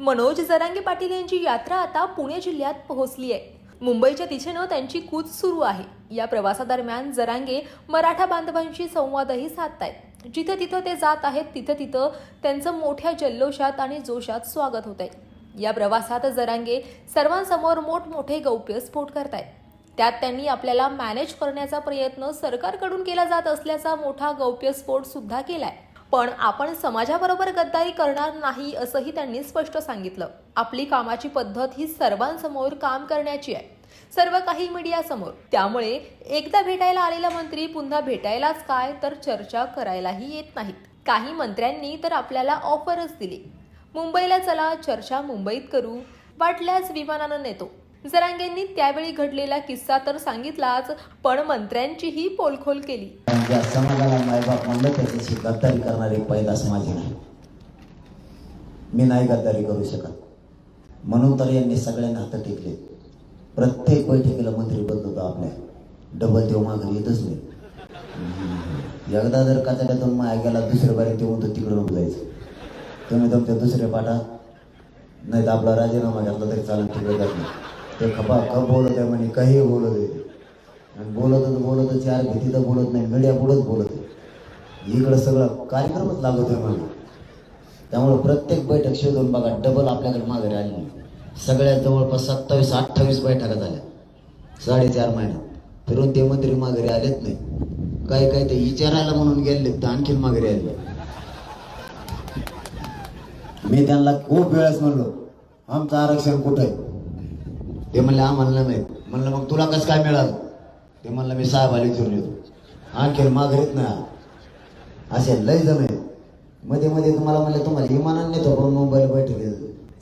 मनोज जरांगे पाटील यांची यात्रा आता पुणे जिल्ह्यात पोहोचली आहे. मुंबईच्या दिशेनं त्यांची कूच सुरू आहे. या प्रवासादरम्यान जरांगे मराठा बांधवांशी संवादही साधतायत. जिथं तिथं ते जात आहेत तिथं तिथं त्यांचं मोठ्या जल्लोषात आणि जोशात स्वागत होत आहे या प्रवासात जरांगे सर्वांसमोर मोठमोठे गौप्यस्फोट करतायत. त्यात त्यांनी आपल्याला मॅनेज करण्याचा प्रयत्न सरकारकडून केला जात असल्याचा मोठा गौप्यस्फोट सुद्धा केलाय. पण आपण समाजाबरोबर गद्दारी करणार नाही असंही त्यांनी स्पष्ट सांगितलं. आपली कामाची पद्धत ही सर्वांसमोर काम करण्याची आहे. सर्व काही मीडियासमोर. त्यामुळे एकदा भेटायला आलेला मंत्री पुन्हा भेटायलाच काय तर चर्चा करायलाही येत नाहीत. काही मंत्र्यांनी तर आपल्याला ऑफरच दिली. मुंबईला चला चर्चा मुंबईत करू. वाटल्यास विमानानं नेतो. जरांगेंनी त्यावेळी घडलेला किस्सा तर सांगितलाच पण मंत्र्यांचीही पोलखोल केली. ज्या समाजाला मायबाप म्हणलं त्याच्याशी गद्दारी करणारे पहिला समाज नाही मी नाही गद्दारी करू शकत. म्हणून तर यांनी सगळ्यांना हात टेकले. प्रत्येक बैठकीला मंत्री बदलतो आपल्या. डबल देव माघारी येतच नाही. एकदा जर कचऱ्यातून माया गेला दुसऱ्या बारी ते तो तिकडून जायचं. तुम्ही तुमच्या दुसऱ्या पाठा. नाही तर आपला राजीनामा घातला तरी चालत तिकडे जात नाही. ते खपा खप बोलत आहे म्हणे? काही बोलत आहे. आणि बोलतच बोलत चार भीती तर बोलत नाही मीडिया पुढंच बोलत आहे. इकडं सगळं कार्यक्रमच लागत आहे मला त्यामुळे प्रत्येक बैठक शोधून बघा डबल आपल्याकडे माघारी आली सगळ्या सगळ्यात जवळपास सत्तावीस अठ्ठावीस बैठका झाल्या. साडेचार महिन्यात फिरून ते मंत्री माघारी आलेच नाही. काही काही ते विचारायला म्हणून गेले तर आणखीन माघारी आले. मी त्यांना खूप वेळेस म्हणलो आमचं आरक्षण कुठं आहे? ते म्हणले आम्हाला नाही म्हणलं मग तुला कसं काय मिळालं? ते म्हणलं मी साहेब आले विचारून येतो. आणखीन माघारीत ना असे लय जण आहेत. मध्ये मध्ये तुम्हाला म्हणलं तुम्हाला विमानाने नेतो पण मुंबईला बैठक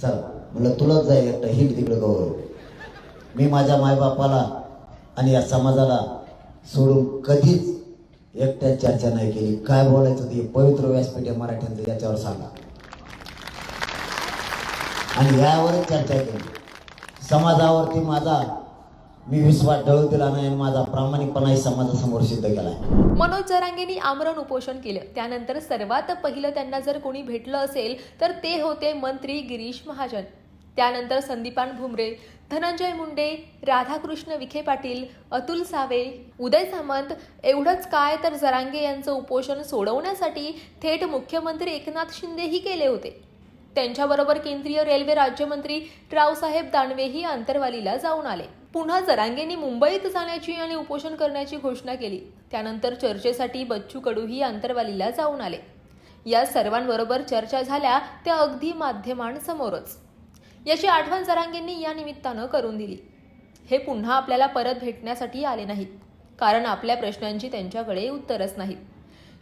चल. म्हणलं तुलाच जाईल एकटा हिट तिकडं गौरव. मी माझ्या मायबापाला आणि या समाजाला सोडून कधीच एकट्या चर्चा नाही केली. काय बोलायचं ते पवित्र व्यासपीठ मराठ्यांचं याच्यावर सांगा. आणि यावरच चर्चा केली. समाजावरती माझा मी विश्वास ढळू दिला नाही आणि माझा प्रामाणिकपणाही समाजासमोर सिद्ध केला आहे मनोज जरांगेंनी आमरण उपोषण केलं. त्यानंतर सर्वात पहिलं त्यांना जर कोणी भेटलं असेल तर ते होते मंत्री गिरीश महाजन. त्यानंतर संदीपान भुमरे धनंजय मुंडे राधाकृष्ण विखे पाटील अतुल सावे उदय सामंत एवढंच काय तर जरांगे यांचं उपोषण सोडवण्यासाठी थेट मुख्यमंत्री एकनाथ शिंदेही केले होते. त्यांच्याबरोबर केंद्रीय रेल्वे राज्यमंत्री रावसाहेब दानवेही आंतरवालीला जाऊन आले. पुन्हा जरांगेंनी मुंबईत जाण्याची आणि उपोषण करण्याची घोषणा केली. त्यानंतर चर्चेसाठी बच्चू कडूही आंतरवालीला जाऊन आले. या सर्वांबरोबर चर्चा झाल्या त्या अगदी माध्यमांसमोरच. याची आठवण जरांगेंनी या निमित्तानं करून दिली. हे पुन्हा आपल्याला परत भेटण्यासाठी आले नाहीत. कारण आपल्या प्रश्नांची त्यांच्याकडे उत्तरच नाहीत.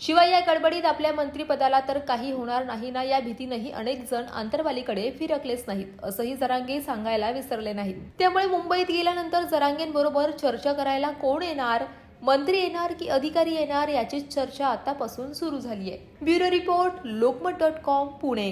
शिवाय या गडबडीत आपल्या मंत्रिपदाला तर काही होणार नाही ना या भीतीनंही अनेक जण आंतरवालीकडे फिरकलेच नाहीत असंही जरांगे सांगायला विसरले नाहीत. त्यामुळे मुंबईत गेल्यानंतर जरांगेंबरोबर चर्चा करायला कोण येणार? मंत्री येणार की अधिकारी येणार याचीच चर्चा आतापासून सुरू झाली आहे bureau report Lokmat dot com Pune.